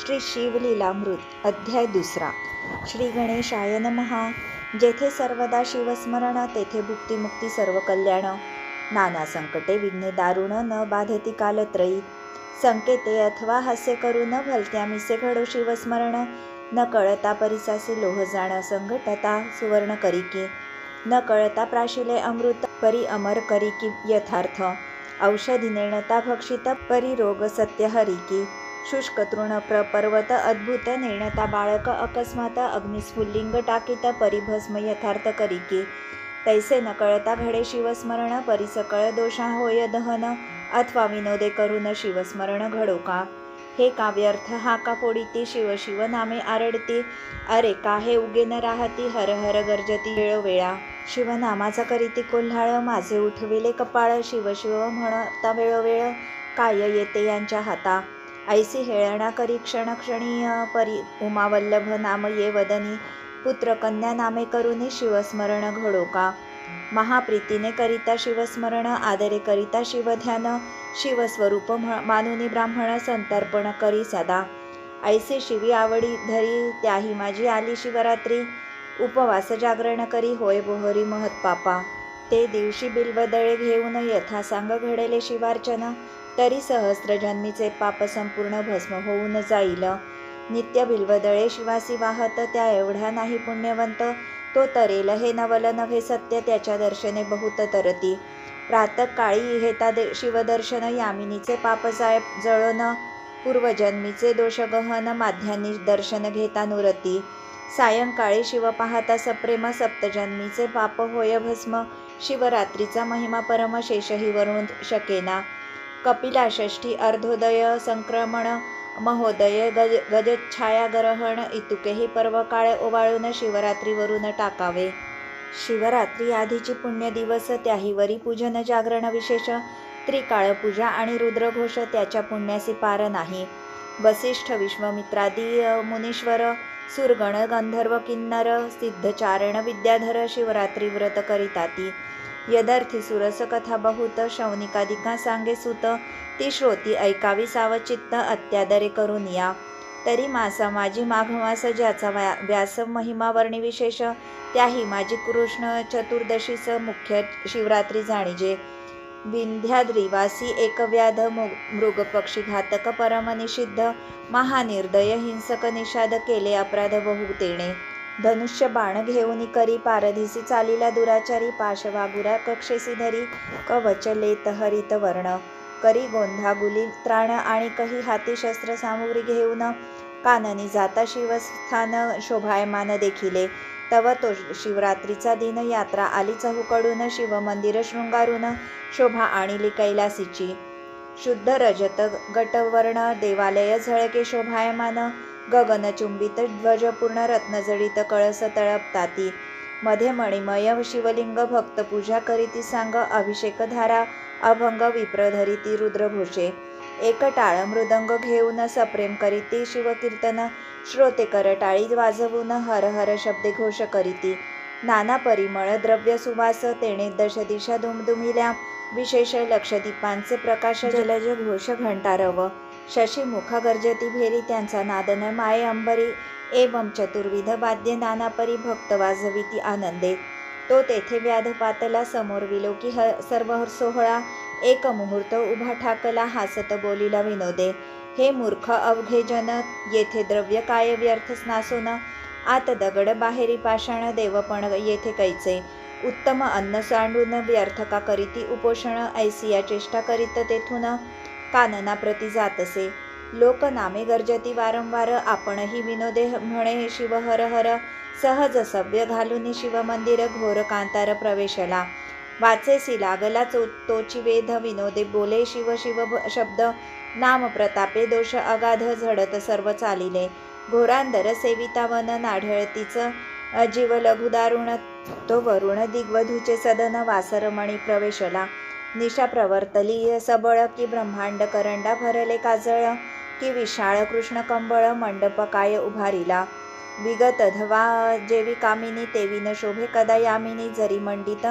श्री शिवलीलामृत अध्याय दुसरा. श्री गणेशाय नमहा जेथे सर्वदा शिवस्मरण तेथे भुक्तिमुक्ती सर्व कल्याण. नाना संकटे विघ्ने दारुण न बाधती कालत्रयी. संकेते अथवा हास्य करू न भलत्या मिसे घडो शिवस्मरण. न कळता परिसासी लोह जाण संघटता सुवर्ण करिकी न कळता प्राशिले अमृत परी अमर करिकी यथार्थ. औषधी नेणता भक्षित परी रोग सत्य हरिकी शुष्क तृण प्र पर्वत अद्भुत नेणता बाळक अकस्मात अग्निस्फुल्लिंग टाकीत परिभस्म यथार्थ करिकी तैसे न कळता घडे शिवस्मरण परिसकळ दोषा होय दहन अथवा विनोदे करून शिवस्मरण घडो का? हे काव्यर्थ हा का पोडिती शिव शिव नामे आरडती. अरे का हे उगे न राहती हर हर गर्जती वेळोवेळा. शिवनामाचा करीती कोल्हाळ माझे उठविले कपाळ शिव शिव म्हणता वेळोवेळ. काय येते यांच्या हाता? ऐसी हेळणा करी क्षणक्षणीय परी उमावल्लभ नाम ये वदनी पुत्र कन्या नामे करुनी शिवस्मरण घडो का महाप्रीतीने करिता शिवस्मरण आदरे करिता शिवध्यान शिवस्वरूप म्ह- मानुनी ब्राह्मण संतर्पण करी सदा. ऐसे शिवी आवडी धरी त्याही माझी आली शिवरात्री. उपवास जागरण करी होय बोहरी महत्पापा ते दिवशी बिल्वदळे घेऊन यथा सांग घडेले शिवार्चन. तरी सहस्र जन्मीचे पाप संपूर्ण भस्म होऊन जाईल. नित्य बिल्वदळे शिवासी वाहत त्या एवढ्या नाही पुण्यवंत तो तरेल हे नवल नव्हे सत्य त्याच्या दर्शने बहुत तरती. प्रातकाळी हेता दे शिवदर्शन यामिनीचे पाप जाय जळण पूर्वजन्मीचे दोषगहन माध्यानी माध्यान्नी दर्शन घेता नुरती. सायंकाळी शिव पाहता सप्रेम सप्तजन्मीचे पाप होय भस्म शिवरात्रीचा महिमा परम शेषही वरून शकेना. कपिला षष्ठी अर्धोदय संक्रमण महोदय गज गजच्छायाग्रहण इतुकेही पर्व काळे ओवाळून शिवरात्रीवरून टाकावे. शिवरात्री आधीची पुण्य दिवस त्याहीवरी पूजन जागरण विशेष त्रिकाळ पूजा आणि रुद्रघोष त्याच्या पुण्यासी पार नाही. वसिष्ठ विश्वामित्रादी मुनीश्वर सुरगण गंधर्व किन्नर सिद्धचारण विद्याधर शिवरात्री व्रत करिताती. यदर्थी सुरस कथा बहुत शौनिकाधिका सांगे सुत ती श्रोती ऐकावी सावचित्त अत्यादरे करून या. तरी मासा माझी माघमास ज्याचा व्या व्यास महिमा वर्णी विशेष त्याही माझी कृष्ण चतुर्दशीच मुख्य शिवरात्री जाणीजे. विंध्याद्रिवासी एकव्याध मु मृगपक्षी घातक परमनिषिद्ध महानिर्दय हिंसक निषाद केले अपराध बहुतेणे. धनुष्य बाण घेऊन करी पारधीसी चालिला दुराचारी पाशवागुरा कक्षेसी धरी कवच लेत हरित वर्ण. करी गोंधागुली त्राण आणि कही हाती शस्त्र सामुग्री घेऊन काननी जाता शिवस्थान शोभायमान देखिले. तव तो शिवरात्रीचा दिन यात्रा आली चहूकडून शिवमंदिर शृंगारून शोभा आणिली कैलासीची. शुद्ध रजत गटवर्ण देवालय झळके शोभायमान गगनचुंबित ध्वजपूर्ण रत्नजडित कळस तळपताती. मध्ये मणिमय शिवलिंग भक्त पूजा करीती सांग अभिषेकधारा अभंग विप्रधरिती रुद्रघोषे. एक टाळ मृदंग घेऊन सप्रेम करीती शिवकीर्तन श्रोते करटाळी वाजवून हर हर शब्दे घोष करीती. नाना परिमळ द्रव्य सुवास तेणे दश दिशा धुमधुमिल्या विशेष लक्षदीपांचे प्रकाश जलज घोष घंटारव. शशी गर्जती भेरी त्यांचा नादन माये अंबरी एवं चतुर्विध वाद्य नानापरी भक्त वाजविती आनंदे. तो तेथे व्याध पातला समोर विलोकी ह सर्व सोहळा एक मुहूर्त उभा ठाकला हासत बोलीला विनोदे. हे मूर्ख अवघे जन येथे द्रव्य काय व्यर्थ स्नासून? आत दगड बाहेरी पाषाण देवपण येथे कैचे? उत्तम अन्न सांडून व्यर्थ का करीती उपोषण? ऐसिया चेष्टा करीत तेथून काननाप्रती जात असे. लोकनामे गर्जती वारंवार आपणही विनोदे म्हणे शिव हर हर. सहज सभ्य घालून शिवमंदिर घोर कांतार प्रवेशला. वाचेसी लागला चो तोची वेध विनोदे बोले शिव शिव शब्द. नाम प्रतापे दोष अगाध झडत सर्व चालिले. घोरांदर सेवितावन नाढळतीच जीव लघुदारुण तो वरुण दिग्वधूचे सदन वासरमणी प्रवेशला. निशा प्रवर्तली सबळ की ब्रह्मांड करंडा भरले काजळ की विशाळ कृष्ण कंबळ मंडप काय उभारिला. विगत धवा जेवी कामिनी तेवीन शोभे कदा यामिनी जरी मंडित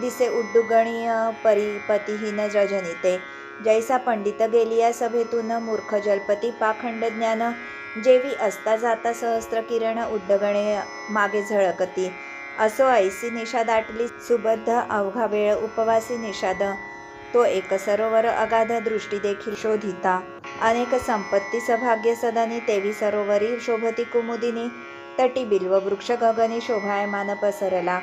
दिसे उड्डुगणी परिपतीहीन जजनिते. जैसा पंडित गेलिया सभेतून मूर्ख जलपती पाखंड ज्ञान जेवी असता जाता सहस्त्र किरण उड्डगणे मागे झळकती. असो ऐसी निषा दाटली सुबद्ध अवघा वेळ उपवासी निषाद. तो एक सरोवर अगाध दृष्टी देखील शोधिता. अनेक संपत्ती सभाग्य सदनी तेवी सरोवरी शोभती कुमुदिनी तटी बिल्व वृक्ष गगनी शोभायमान पसरला.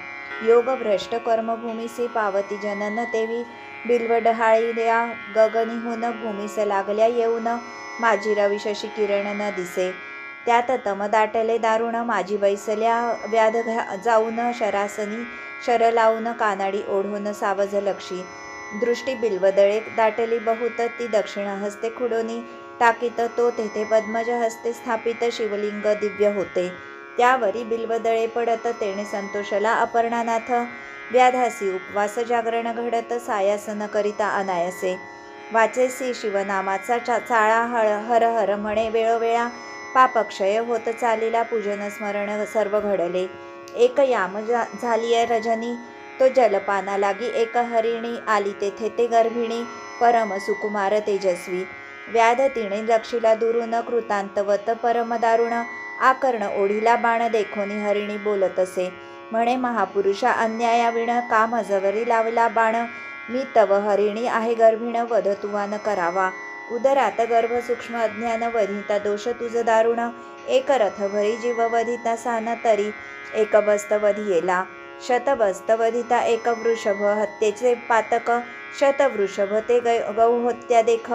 योग भ्रष्ट कर्मभूमीसी पावती जनन तेवी बिल्व डहाळील्या गगनीहून भूमीस लागल्या येऊन माझी रविशशी किरण न दिसे. त्यात तम दाटले दारुण माझी बैसल्या व्याध जाऊन शरासनी शर लावून कानाडी ओढून सावज लक्षी. दृष्टी बिल्वदळे दाटली बहुत ती दक्षिण हस्ते खुडोनी टाकीत तो तेथे पद्मज हस्ते स्थापित शिवलिंग दिव्य होते. त्यावरी बिल्वदळे पडत तेणे संतोषला अपर्णानाथ. व्याधासी उपवास जागरण घडत सायासन करिता अनायसे. वाचेसी शिवनामाचा चा चाळा हळ हर हर म्हणे वेळोवेळा पापक्षय होत चालीला पूजन स्मरण सर्व घडले. एक याम जा झालीय रजनी. तो जलपाना लागी एक हरिणी आली तेथे ते गर्भिणी परम सुकुमार तेजस्वी. व्याध तिने लक्षीला दुरून कृतांतवत परम दारुण आकर्ण ओढीला बाण देखोनी हरिणी बोलत असे. म्हणे महापुरुषा अन्यायाविण का मजवरी लावला बाण. मी तव हरिणी आहे गर्भिण वध तुवान करावा. उदरात गर्भ सूक्ष्म अज्ञान वधिता दोष तुझ दारुण. एक रथ भरी जीव वधिता सान तरी. एक बस्त वधियेला. शतवस्तवधिता एक वृषभ हत्येचे पातक शतवृषभ ते गै गौहत्या देख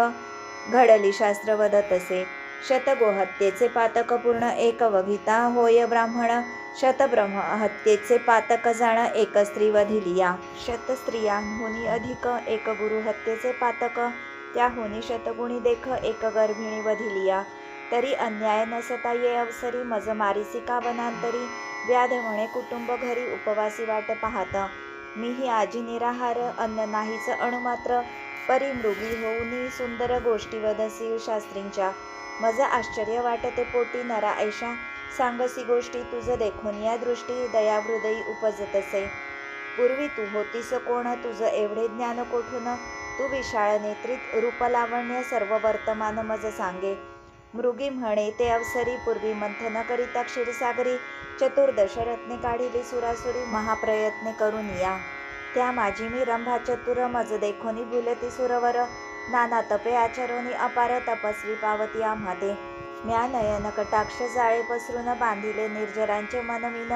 घडली शास्त्र वदत असे शतगोहत्येचे पातक पूर्ण एक वघिता होय ब्राह्मण शतब्रह्म हत्येचे पातक जाण एक स्त्री वधिलिया शतस्त्रियांहुनी अधिक एक गुरु हत्येचे पातक त्याहुनी शतगुणी देख एक गर्भिणी वधिलिया तरी अन्याय नसता ये अवसरी मज मारिसी का वनांतरी व्याध म्हणे कुटुंब घरी उपवासी वाट पाहत. मीही आजी निराहार अन्न नाहीच अणुमात्र परिमृगी होऊनी सुंदर गोष्टी वदसी शास्त्रींच्या. मज आश्चर्य वाटते पोटी नरा ऐशा सांगसी गोष्टी तुझ देखून या दृष्टी दयाहृदयी उपजतसे. पूर्वी तू होतीस कोण तुझं एवढे ज्ञान कोठून? तू विशाळ नेत्रित रूपलावण्य सर्व वर्तमान मज सांगे. मृगी म्हणे ते अवसरी पूर्वी मंथन करिता क्षीरसागरी चतुर्दश रत्ने काढिली सुरासुरी महाप्रयत्ने करून या. त्या माझी मी रंभा चतुर मज देखोनी भुलती सुरवर नाना तपे आचरोनी अपार तपस्वी पावती आम्हाते. म्या नयन कटाक्ष जाळे पसरून बांधिले निर्जरांचे मनमिन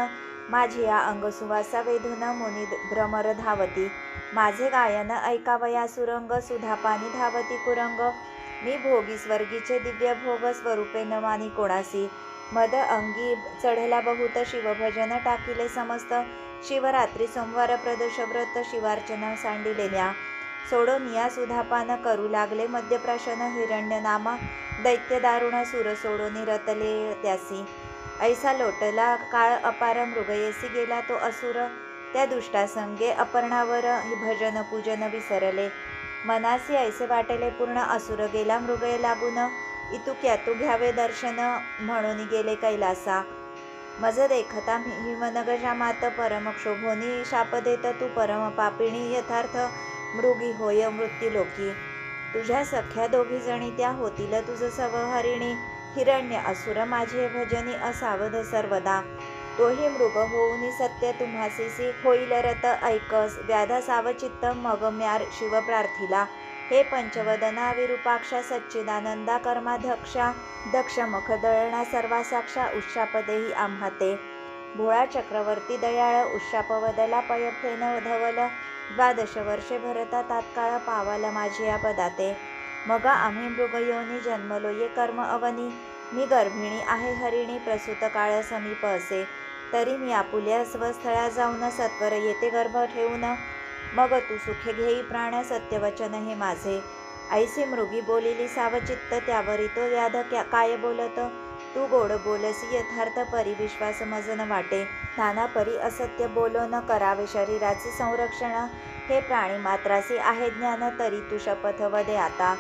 माझी या अंगसुवासा वेधून मुनी भ्रमर धावती. माझे गायन ऐकावया सुरंग सुधापानी धावती कुरंग मी भोगी स्वर्गीचे दिव्य भोग स्वरूपे न कोणासी. मद अंगी चढला बहुत शिवभजन टाकिले समस्त. शिवरात्री सोमवार प्रदोष व्रत शिवार्चन सांडिले न्या सोडून या सुधापान करू लागले मध्यप्राशन हिरण्य नामा दैत्य दारुण सुर सोडून रतले त्यासी. ऐसा लोटला काळ अपार मृगयेसी गेला तो असुर. त्या दुष्टासंगे अपर्णावर भजन पूजन विसरले. मनासी ऐसे वाटेले पूर्ण असुर गेला मृगय लागून इतुक्यातू घ्यावे दर्शन म्हणून गेले कैलासा. मज देखता हिमनगजा मात परमक्षोभोनी शाप देत तू परम पापिणी यथार्थ मृगी होय मृत्यूलोकी तुझ्या सख्या दोघी जणी त्या होतील तुझं सवहरिणी. हिरण्य असुर माझे भजनी असावध सर्वदा. तोही मृग होऊनी सत्य तुम्हासिसी होईल रत ऐकस. व्याधा सावचित्त मग म्यार शिव प्रार्थिला हे पंचवदना विरूपाक्षा सच्चिदानंदा कर्माध्यक्षा. दक्ष मखदळणा सर्वासाक्षा उशापदेही आम्हाते. भोळा चक्रवर्ती दयाळ उशापवदला पयफेन धवल. द्वादश वर्षे भरता तात्काळ पावाला माझी या पदाते. मग आम्ही मृगयोनी जन्मलो ये कर्म अवनी. मी गर्भिणी आहे हरिणी प्रसूत काळ समीप असे. तरी मी आपुल्या स्वस्थळा जाऊन सत्वर येते गर्भ ठेवून मग तू सुखे घेई प्राण सत्यवचन हे माझे. ऐसी मृगी बोलिली सावचित्त त्यावरी तो व्याध क्या काय बोलत? तू गोड बोलसी यथार्थ परी विश्वास मजन वाटे. नाना परी असत्य बोलो न करावे शरीराचे संरक्षण. हे प्राणी मात्रासी आहे ज्ञान तरी तू शपथ वदे आता.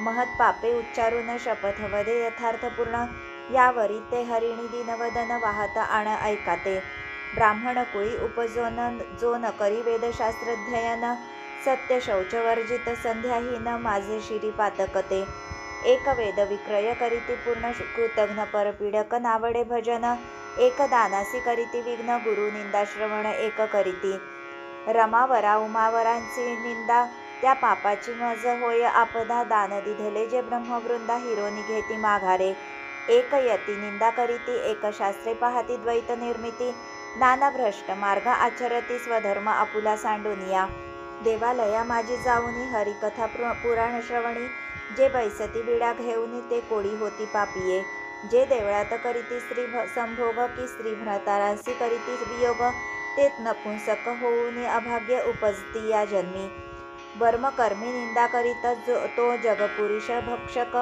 महत पापे उच्चारून शपथ वदे यथार्थपूर्ण यावरी ते हरिणी दिनवदन वाहत आण ऐकाते. ब्राह्मण कुळी उपजोन जोन न करी वेदशास्त्रध्ययन सत्य शौचवर्जित संध्याहीन माझे शिरी पातकते. एक वेद विक्रय करीती पूर्ण कृतघ्न परपीडक नावडे भजन एक दानासी करीती विघ्न गुरु निंदा श्रवण एक करीती. रमावरा उमावरांची निंदा त्या पापाची मज होय आपदा दान दिधले जे ब्रह्मवृंदा हिरोनी घेती माघारे. एक यती निंदा करीती एक शास्त्रे पाहती द्वैत निर्मिती नाना भ्रष्ट मार्ग आचरती स्वधर्म आपुला सांडून या देवालया माझी जाऊनी हरिकथा पुर पुराण श्रवणी जे बैसती बिडा घेऊनी ते कोळी होती पापिये. जे देवळात करीती स्त्री भ- संभोग की स्त्री भ्रतारांसी करीती वियोग ते नपुंसक होऊनी अभाग्य उपजती या जन्मी. बर्मकर्मी निंदा करीत जो तो जगपुरुष भक्षक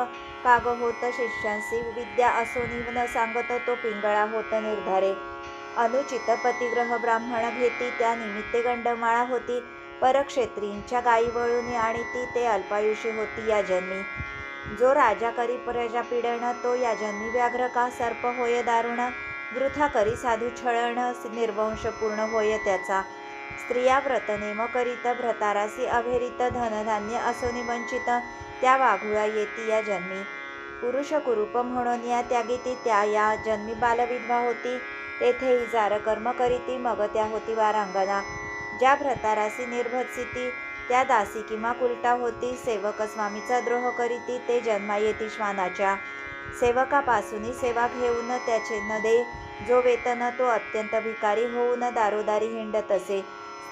काग होत शिष्यांसी विद्या असोनी न सांगत तो पिंगळा होत निर्धारे. अनुचित पतिग्रह ब्राह्मण घेती त्या निमित्ते गंडमाळा होती. परक्षेत्रींच्या गायी वळून आणि ती ते अल्पायुषी होती या जन्मी. जो राजा करी प्रजा पिडण तो या जन्मी व्याघ्र का सर्प होय दारुण? वृथा करी साधू छळण निर्वंश पूर्ण होय त्याचा. स्त्रिया व्रतने करीत भ्रतारासी अभेरित धनधान्य असोनी वंचित त्या वाघुळा येती या जन्मी. पुरुष कुरूप म्हणून या त्यागीती त्या या जन्मी बालविधवा होती. तेथे जार कर्म करीती मग त्या होती वारांगना ज्या भ्रतारासी निर्भत्सिती त्या दासी किंवा कुलटा होती सेवक स्वामीचा द्रोह करीती ते जन्मा येती श्वानाच्या. सेवकापासूनही सेवा घेऊन त्याचे न दे जो वेतन तो अत्यंत भिकारी होऊन दारोदारी हिंडत असे.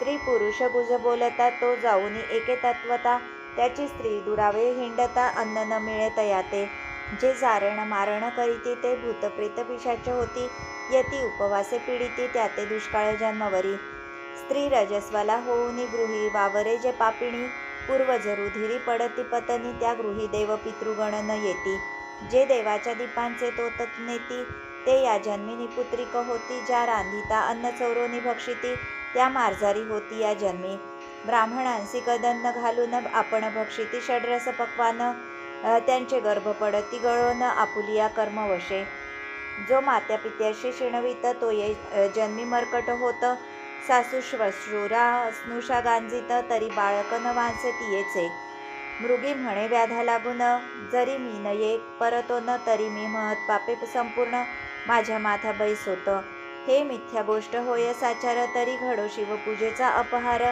स्त्री पुरुष गुज बोलता तो जाऊनी एके तत्वता त्याची स्त्री दुरावे हिंडता अन्न न मिळे तयाते. जे जारण मारण करीती ते भूतप्रेत पिशाच होती यती उपवासे पीडिती त्याते दुष्काळ जन्मवरी. स्त्री रजस्वला होऊनी गृही वावरे जे पापिणी पूर्वज रुधिरी पडती पतनी त्या गृही देव पितृगण न येती. जे देवाच्या दीपांचे तोतत नेती ते या जन्मिनी पुत्रिक होती ज्या रांधिता अन्न चौरोनी भक्षिती त्या मार्जारी होती या जन्मी. ब्राह्मणांसी कदन्न घालून आपण भक्षिती षड्रस पक्वानं त्यांचे गर्भ पडती गळोन आपुलिया कर्मवशे जो मात्या पित्याशी शिणवित तो ये जन्मी मरकट होत. सासू श्वश्रुरा स्नुषा गांजित तरी बाळक न वांसे तियेचे. मृगी म्हणे व्याधा लागून जरी मी न ये परतो न तरी मी महत पापे संपूर्ण माझ्या माथा बैस होतं. हे मिथ्या गोष्ट होय साचार तरी घडो शिवपूजेचा अपहार.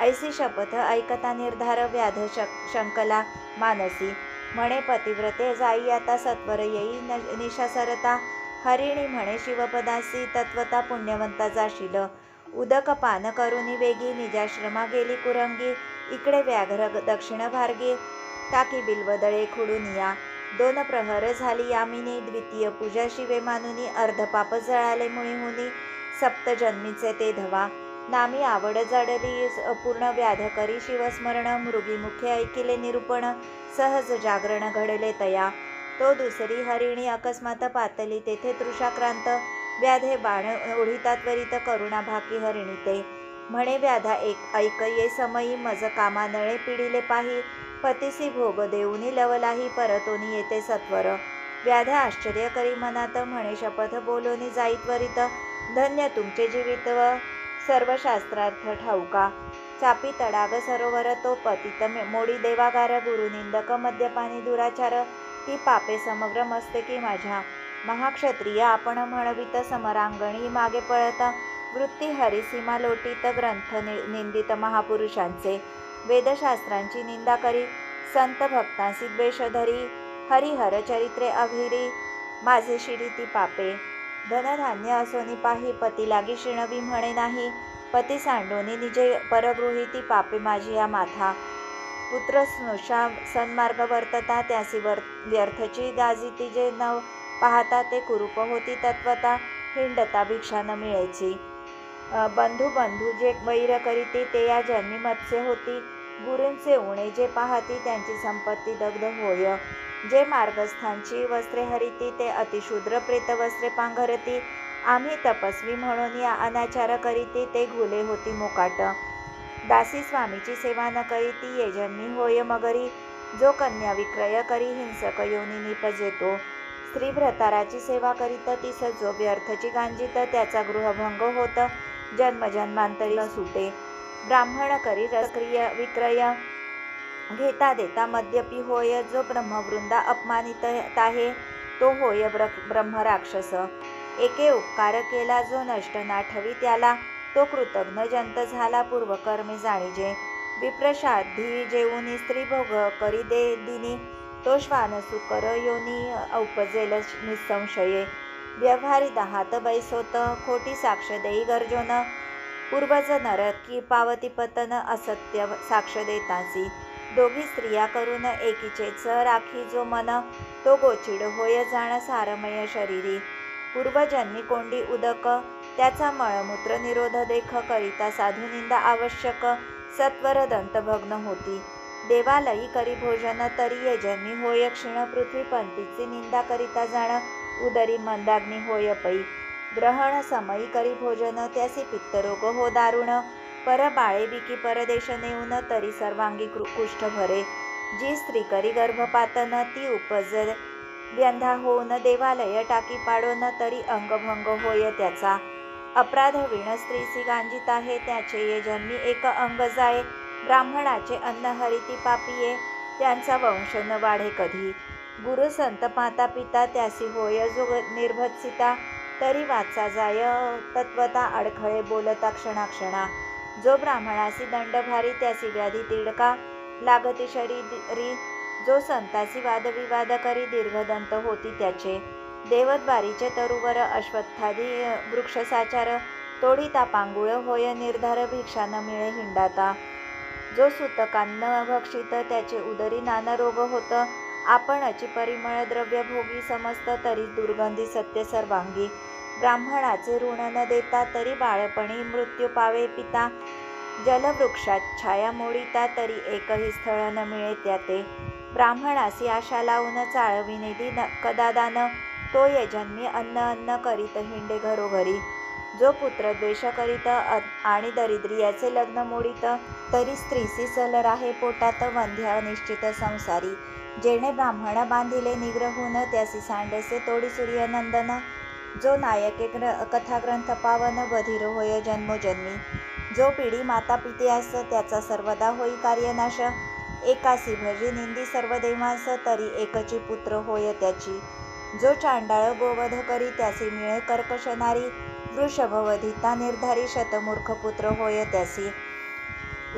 ऐसी शपथ ऐकता निर्धार व्याध शक शंकला. मानसी म्हणे पतिव्रते जाई आता सत्वर येई न- निशासरता. हरिणी म्हणे शिवपदासी तत्वता पुण्यवंता जाशील. उदक पान करुनी वेगी निजाश्रमा गेली कुरंगी. इकडे व्याघ्र दक्षिण भारगी. टाकी बिल्वदळे खुडून या दोन प्रहर झाली. यामिनी द्वितीय पूजा शिवे मानुनी अर्धपाप जळाले मुळी हुनी सप्तजन्मीचे ते धवा. नामी आवड जडली स- पूर्ण व्याध करी शिवस्मरण मृगी मुखे ऐकिले निरूपण सहज जागरण घडले तया. तो दुसरी हरिणी अकस्मात पातली तेथे तृषाक्रांत. व्याधे बाण ओढिता त्वरित करुणा भाकी हरिणी ते म्हणे व्याधा एक ऐक ये समयी मज कामा नळे पाही. पतिसी भोग देऊनी लवलाही परतोनी येते सत्वर. व्याध्या आश्चर्य करी मनात म्हणे शपथ बोलोनी जाई वरित. धन्य तुमचे जीवितव सर्व शास्त्रार्थ ठाऊका. चापी तडाग सरोवर तो पतित मे- मोडी देवागार गुरुनिंदक मद्यपानी दुराचार. ती पापे समग्र मस्तकी माझ्या. महाक्षत्रिय आपण म्हणवित समरांगणी मागे पळत. वृत्ती हरिसीमा लोटीत ग्रंथ नि- निंदित महापुरुषांचे. वेदशास्त्रांची निंदा करी संत भक्तांसी द्वेष धरी हरिहर चरित्रे अभिरी माझे शिरीती पापे. धनधान्य असोनी पाही पती लागी शिणवी म्हणे नाही पती सांडोनी निजे परगृहिती पापे माझी या माथा. पुत्र स्नुषा सन्मार्ग वर्तता त्यासी वर व्यर्थची गाजी जे न पाहता ते कुरूप होती तत्वता हिंडता भिक्षा न मिळायची बंधू बंधू जे वैर करीती ते या जन्मी मत्स्य होती गुरूंचे उणे जे पाहती त्यांची संपत्ती दग्ध होय. जे मार्गस्थांची वस्त्रे हरिती ते अतिशूद्र प्रेत वस्त्रे पांघरती. आम्ही तपस्वी म्हणून या अनाचार करीती ते घुले होती मोकाट. दासी स्वामीची सेवा न करीती ये जन्मी होय मगरी. जो कन्या विक्रय करी हिंसक योनी निपजेतो स्त्री भ्रताराची सेवा करीत तिस जो व्यर्थची गांजित त्याचा गृहभंग होत. जन्मजन्मांतरी सुटे ब्राह्मण करी रसक्रिय विक्रय घेता देता मद्यपी होय जो ब्रह्मवृंदा अपमानित आहे तो होय ब्र ब्रह्मराक्षस. एके उपकार केला जो नष्ट नाठवी त्याला तो कृतज्ञ जंत झाला पूर्वकर्मी जाणीजे. विप्रशाधी जेऊनी स्त्री भोग करी दे दिनी तो श्वानसुकर योनी औपजेल निसंशये. व्यवहारी दहात बैसोत खोटी साक्ष देई गर्जोन पूर्वज नरक पावती पतन असत्य साक्ष देतासी. दोघी स्त्रिया करून एकीचे च राखी जो मन तो गोचिड होय जाण सारमय शरीरी. पूर्वजन्मी कोंडी उदक त्याचा मळमूत्र निरोध देख करिता साधू आवश्यक सत्वर दंतभग्न होती. देवालयी करी भोजन तरी ये जन्मी होय क्षीण पृथ्वीपंथीची निंदा करिता जाण उदरी मंदाग्नी होय पै. ग्रहण समयी करी भोजन त्यासी पित्तरोग हो दारुण. पर बाळे विकी परदेश नेऊन तरी सर्वांगी कुष्ठ भरे. जी स्त्री करी गर्भपातन ती उपज व्यंधा होऊन देवालय टाकी पाडोन तरी अंगभंग होय त्याचा. अपराध विण स्त्रीसी गांजित आहे त्याचे ये जन्मी एक अंग जाय. ब्राह्मणाचे अन्न हरिती पापिये त्यांचा वंश न वाढे कधी. गुरु संत माता पिता त्यासी होय जो निर्भत्सिता. तरी वाचा जाय. तत्वता अडखळे बोलता क्षणाक्षणा. जो ब्राह्मणासी दंड भारी त्यासी व्याधी तिडका. लागती शरीरी. जो संतासी वादविवाद करी दीर्घदंत होती त्याचे. देवद्वारीचे तरुवर अश्वत्थादी वृक्षसाचार. तोडीता पांगुळ होय निर्धार भिक्षा न मिळे हिंडाता. जो सुतकान्न भक्षित त्याचे उदरी नाना रोग आपण आपणची परिमळ द्रव्य भोगी समजत तरी दुर्गंधी सत्य सर्वांगी. ब्राह्मणाचे ऋण न देता तरी बाळपणी मृत्यू पावे पिता. जलवृक्षात छाया मोडिता तरी एकही स्थळ न मिळे त्याते. ब्राह्मणासी आशा लावून चाळविनिधी कदादान. तो ये जन्मी अन्न अन्न करीत हिंडे घरोघरी. जो पुत्र द्वेष करीत आणि दरिद्रियाचे लग्न मोडित तरी स्त्रीसी सल राहे पोटात वंध्या निश्चित संसारी. जेणे ब्राह्मण बांधिले निग्रहून त्यासी सांडेसे तोडी सूर्यनंदन. जो नायके ग्र कथाग्रंथ पावन बधिर होय जन्मोजन्मी. जो पिढी माता पित्यास त्याचा सर्वदा होई कार्यनाश. एकासी भजी निंदी सर्व देवांस तरी एकची पुत्र होय त्याची. जो चांडाळ गोवध करी त्यासी मिळे कर्कश नारी. वृषभवधिता निर्धारी शतमूर्ख पुत्र होय त्यासी.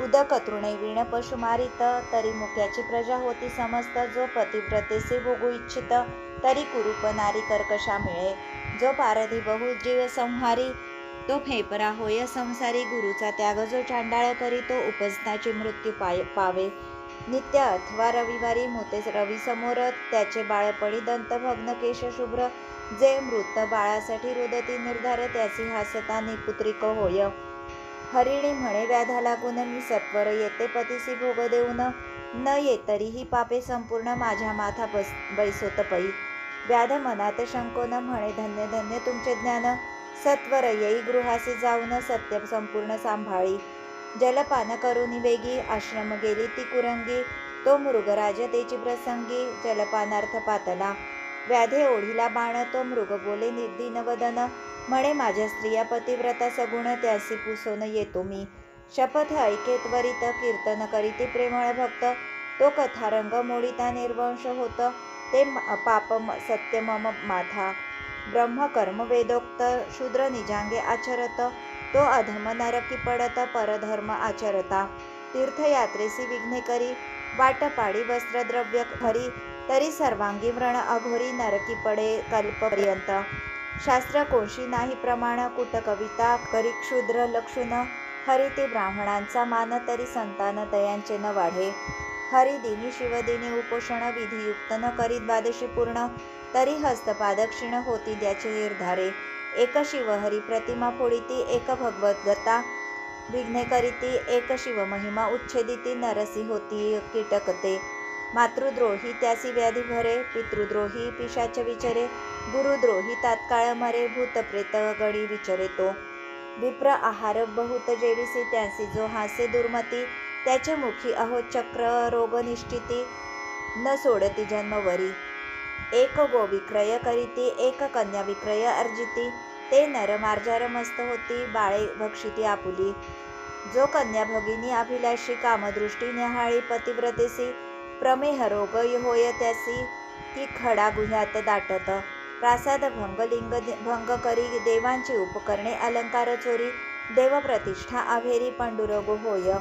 उदक तृणे वीण पशु मारित तरी मुख्याची प्रजा होती समस्त. जो पतिव्रतेसे भोगू इच्छित तरी कुरूपनारी कर्कशा मिळे. जो पारधी बहु जीव संहारी तो फेपरा होय. संसारी गुरुचा त्याग जो चांडाळ करी तो उपसनाची मृत्यू पाय पावे. नित्य अथवा रविवारी मोते रवीसमोर त्याचे बाळपणी दंतभग्न केश शुभ्र. जे मृत बाळासाठी रुदती निर्धार त्याची हासता निपुत्रिक होय. हरिणी म्हणे व्याधा लागून मी सत्वर येते पतीसी भोग देऊन. न येतरीही पापे संपूर्ण माझ्या माथा बस बैसोत पै व्याध मनात शंकोन म्हणे धन्य धन्य तुमचे ज्ञान. सत्वर येई गृहासी जाऊन सत्य संपूर्ण सांभाळी. जलपान करून वेगी आश्रम गेली ती कुरंगी. तो मृगराज तेची प्रसंगी जलपानार्थ पातला व्याधे ओढीला बाण तो मृग बोले दिनवदन म्हणे माझ्या स्त्रिया पतिव्रता सगुण त्यासी पुसून येतो मी. शपथ ऐके त्वरित कीर्तन करीती प्रेमळ भक्त. तो कथारंग मोडिता निर्वंश होतं. ते पाप सत्य मम माथा ब्रह्मकर्म वेदोक्त शूद्र निजांगे आचरत तो अधम नरकी पडत परधर्म आचरता. तीर्थयात्रेसी विघ्ने करी वाटपाडी वस्त्रद्रव्य खरी तरी सर्वांगी व्रण अघोरी नरकी पडे कल्पपर्यंत शास्त्र कोशी नाही प्रमाण कुट कविता करी क्षुद्र लक्षुन हरिती ब्राह्मणांचा मान तरी संतान तयांचे न वाढे. हरिदिनी शिवदिनी उपोषण विधियुक्त न करी द्वादशी पूर्ण तरी हस्तपादक्षिण होती द्याचे निर्धारे. एक शिवहरी प्रतिमा फोडिती एक भगवद्गता विघ्ने करीती एक शिवमहिमा उच्छेदिती नरसी होती कीटकते मातृद्रोही त्यासी व्याधी भरे पितृद्रोही पिशाच विचरे. गुरुद्रोही तात्काळ मरे भूतप्रेत गडी विचरे तो. विप्र आहार बहुत जेविसी त्यांसी जो हासे दुर्मती. त्याचे मुखी अहो चक्र रोगनिश्चिती न सोडती जन्मवरी. एक गो विक्रय करीती एक कन्या विक्रय अर्जिती. ते नर मार्जार मस्त होती बाळे भक्षिती आपुली. जो कन्या भगिनी अभिलाषी कामदृष्टी न्याहाळी पतिव्रतेसी प्रमेह रोग होय त्यासी ती खडा गुह्यात दाटत. प्रासाद भंग लिंग भंग करी देवांची उपकरणे अलंकार चोरी देवप्रतिष्ठा अभेरी पंडुरोग होय.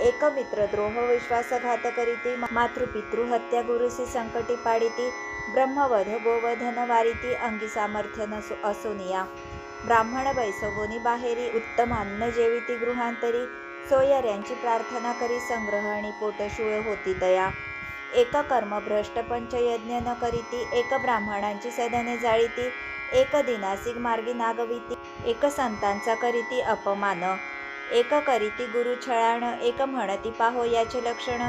एक मित्रद्रोह विश्वासघात करीती मातृपितृ हत्या गुरुसी संकटी पाडिती ब्रह्मवध गोवधन वारिती अंगी सामर्थ्य नसो असोनिया ब्राह्मण बैसवोनी बाहेरी उत्तम अन्न जेविती गृहांतरी सोयऱ्यांची प्रार्थना करी संग्रह आणि पोटशूळ होती तया. एक कर्मभ्रष्ट पंचयज्ञ न करीती एक ब्राह्मणांची सदने जाळीती एक दिनासिक मार्गी नागविती एक संतांचा करीती अपमान. एक करीती गुरु छळाण एक म्हणती पाहो याचे लक्षण.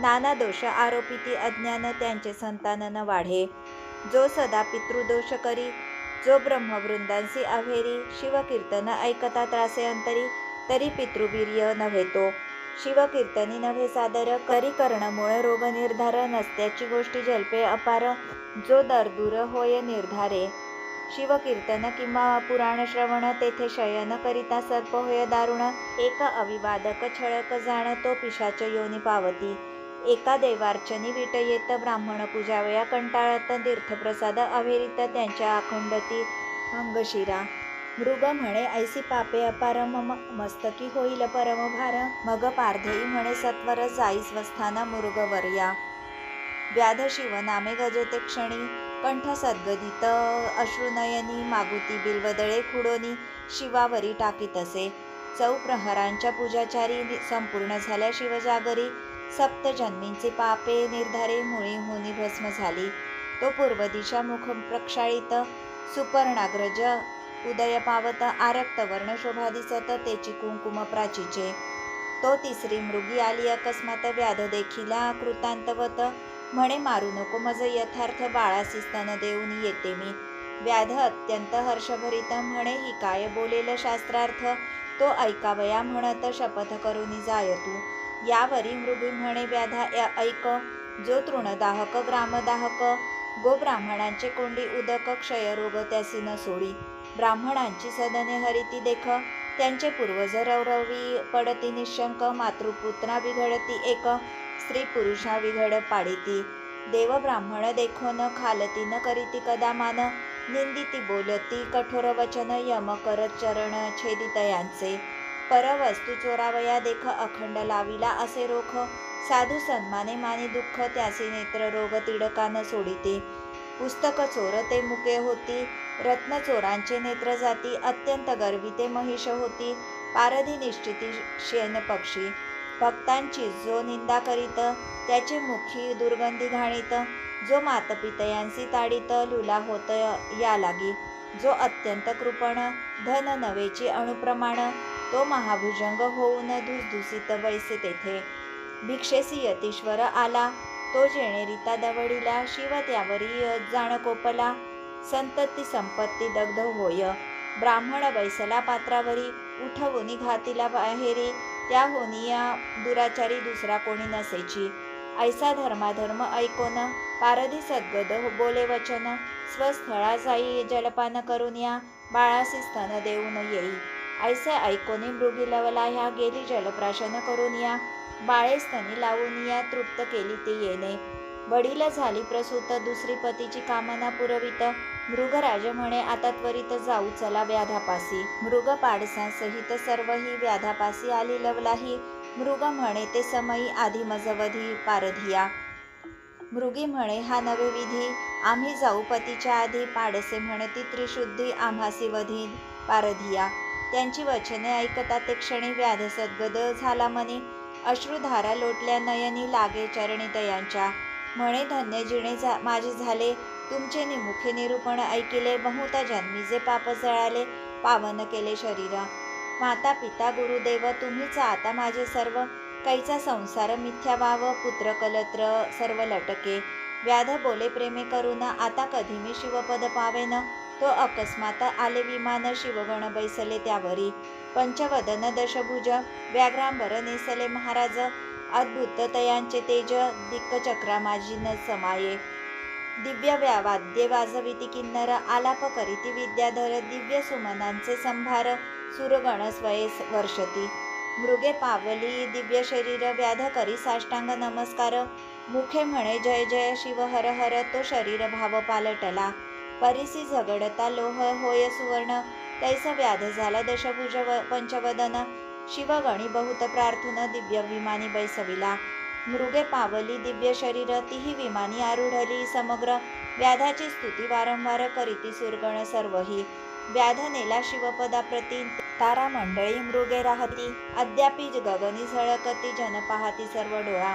नाना दोष आरोपिती अज्ञान त्यांचे संतान न वाढे. जो सदा पितृदोष करी जो ब्रह्मवृंदांसी अभेरी शिवकीर्तन ऐकता त्रासे अंतरी तरी पितृवीर्य नव्हे तो. शिवकीर्तनी नव्हे सादर करी कर्णमूळ रोग निर्धार नसत्याची गोष्टी जल्पे अपार. जो दरदूर होय निर्धारे. शिवकीर्तन किंवा पुराण श्रवण तेथे शयन करिता सर्प होय दारुण एक अविवादक छळक जाण तो पिशाच योनी पावती. एका देवार्चनी विट येत ब्राह्मण पूजावया कंटाळत तीर्थप्रसाद अविरित त्यांच्या अखंडती अंगशिरा. मृग म्हणे ऐसी पापे अपार मम मस्तकी होईल परम भार. मग पारधेई म्हणे सत्वर जाई स्वस्थाना मृगवर्या. व्याध शिव नामे गजते क्षणी. कंठ सद्गदित अश्रुनयनी मागुती बिलवदळे खुडोनी शिवावरी टाकीतसे चौ प्रहरांच्या पूजाचारी संपूर्ण झाल्या शिवजागरी. सप्तजन्मींचे पापे निर्धारे मुळी होनी भस्म झाली. तो पूर्व दिशा मुख प्रक्षाळित सुपर्णाग्रज उदय पावत आरक्त वर्ण शोभा दिसत तेची कुंकुम प्राचीचे. तो तिसरी मृगी आली अकस्मात व्याध देखिला कृतांतवत म्हणे मारू नको मज यथार्थ बाळासी स्तन देऊन येते मी. व्याध अत्यंत हर्षभरित म्हणे ही काय बोलेल शास्त्रार्थ? तो ऐकावया म्हणत शपथ करून जाय तू. यावरी मृगी म्हणे व्याधा ऐक. जो तृणदाहक ग्रामदाहक गो ब्राह्मणांचे कोंडी उदक क्षयरोग त्यासी न सोडी. ब्राह्मणांची सदने हरिती देख. त्यांचे पूर्वज रवरवी पडती निशंक मातृपुत्रा बिघडती एक. स्त्री पुरुषा विघड पाडिती. देव ब्राह्मण देखो न खालती न करीती कदामान. निंदिती बोलती कठोर वचन यम करत चरण छेदित यांचे. परवस्तू चोरावया देख अखंड लाविला असे रोख. साधू सन्माने माने दुःख त्यासी नेत्र रोग तिडकान न सोडिते. पुस्तक चोर ते मुके होती रत्न चोरांचे नेत्र जाती अत्यंत गर्विते महिष होती. पारधी निश्चिती शेन पक्षी. भक्तांची जो निंदा करीत त्याचे मुखी दुर्गंधी घाणीत जो मातपितयांसी ताडीत लुला होत या लागी जो अत्यंत कृपण धन नवेची अणुप्रमाण तो महाभुजंग होऊन धुसधुसीत बैसे तेथे. भिक्षेसी यतीश्वर आला तो जेणेरिता दवडीला शिव त्यावरी जाण कोपला. संतती संपत्ती दग्ध होय. ब्राह्मण बैसला पात्रावरी उठवूनी घातीला बाहेरी. त्या होनिया दुराचारी दुसरा कोणी नसेची. ऐसा धर्माधर्म ऐकोन पारधी सद्गद बोले वचन स्वस्थळा जाई जलपान करून या बाळासी स्तन देऊन येई. ऐसे ऐकोनी मृगी लवला ह्या गेली जलप्राशन करून या बाळे स्तनी लावून या तृप्त केली ती येणे. वडील झाली प्रसूत दुसरी पतीची कामना पुरवित मृगराज म्हणे आता त्वरित जाऊ चला व्याधापासी. मृग पाडसांसहित सर्व ही व्याधापासी आली लवलाही. मृग म्हणे ते समयी आधी मजवधी पारधिया. मृगी म्हणे हा नवे विधी. आम्ही जाऊ पतीच्या आधी. पाडसे म्हणे ती त्रिशुद्धी आम्हासी वधी पारधिया. त्यांची वचने ऐकता ते क्षणी व्याध सद्गद झाला मनी. अश्रुधारा लोटल्या नयनी लागे चरणी दयांच्या. म्हणे धन्य जिणे जा माझे झाले. तुमचे निमुखे निरूपण ऐकिले बहुता जन्मी जे पाप जळाले पावन केले शरीर. माता पिता गुरुदेव तुम्हीच आता माझे सर्व. कैचा संसार मिथ्या वाव पुत्र कलत्र सर्व लटके. व्याध बोले प्रेमे करून आता कधी मी शिवपद पावेन? तो अकस्मात आले विमान शिवगण बैसले त्यावरी. पंचवदन दशभुज व्याघ्रांबर नेसले महाराज. अद्भुत तयांचे तेज दिक्कचक्रा माझी न समाये. दिव्य वाद्ये वाजविती किन्नर आलाप करीती विद्याधर दिव्य सुमनांचे संभार सुरगण स्वये वर्षती. मृगे पावली दिव्य शरीर व्याध करी साष्टांग नमस्कार. मुखे म्हणे जय जय शिव हर हर तो शरीर भाव पालटला. परिसी झगडता लोह होय सुवर्ण. तैस व्याध झाला दशभुज व पंचवदन. शिवगणी बहुत प्रार्थना दिव्य विमानी बैसविला. मृगे पावली दिव्य शरीर तीही विमानी आरुढली. समग्र व्याधाची स्तुती वारंवार करीती सुरगण सर्वही. व्याध नेला शिवपदाप्रती तारा मंडळी मृगे राहती. अद्यापि गगनी झळकती जन पाहती सर्व डोळा.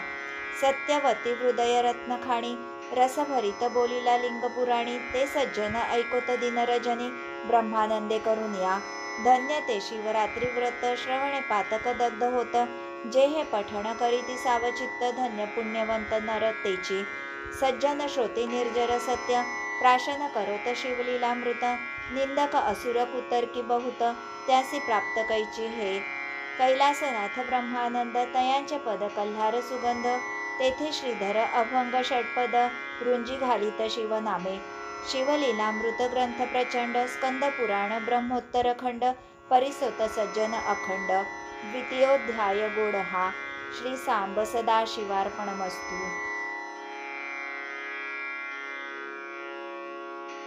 सत्यवती हृदय रत्नखाणी रसभरित बोलिला लिंगपुराणी ते सज्जन ऐकोत दिनरजनी ब्रह्मानंदे करून या धन्य ते शिवरात्री व्रत. श्रवणे पातक दग्ध होत. जे हे पठण करीती सावचित्त धन्य पुण्यवंत नर तेची सज्जन श्रोते निर्जर सत्य प्राशन करोत शिवलीलामृत निंदक असुर कुतर्की बहुत त्यासी प्राप्त कैची हे. कैलासनाथ ब्रह्मानंद तयांचे पद कल्हार सुगंध तेथे श्रीधर अभंग षटपद रुंजी घालित शिवनामे. शिवलीलामृत ग्रंथ प्रचंड स्कंद पुराण ब्रह्मोत्तर खंड परिसोत सज्जन अखंड. द्वितीयोध्याय गोड हा श्री सांब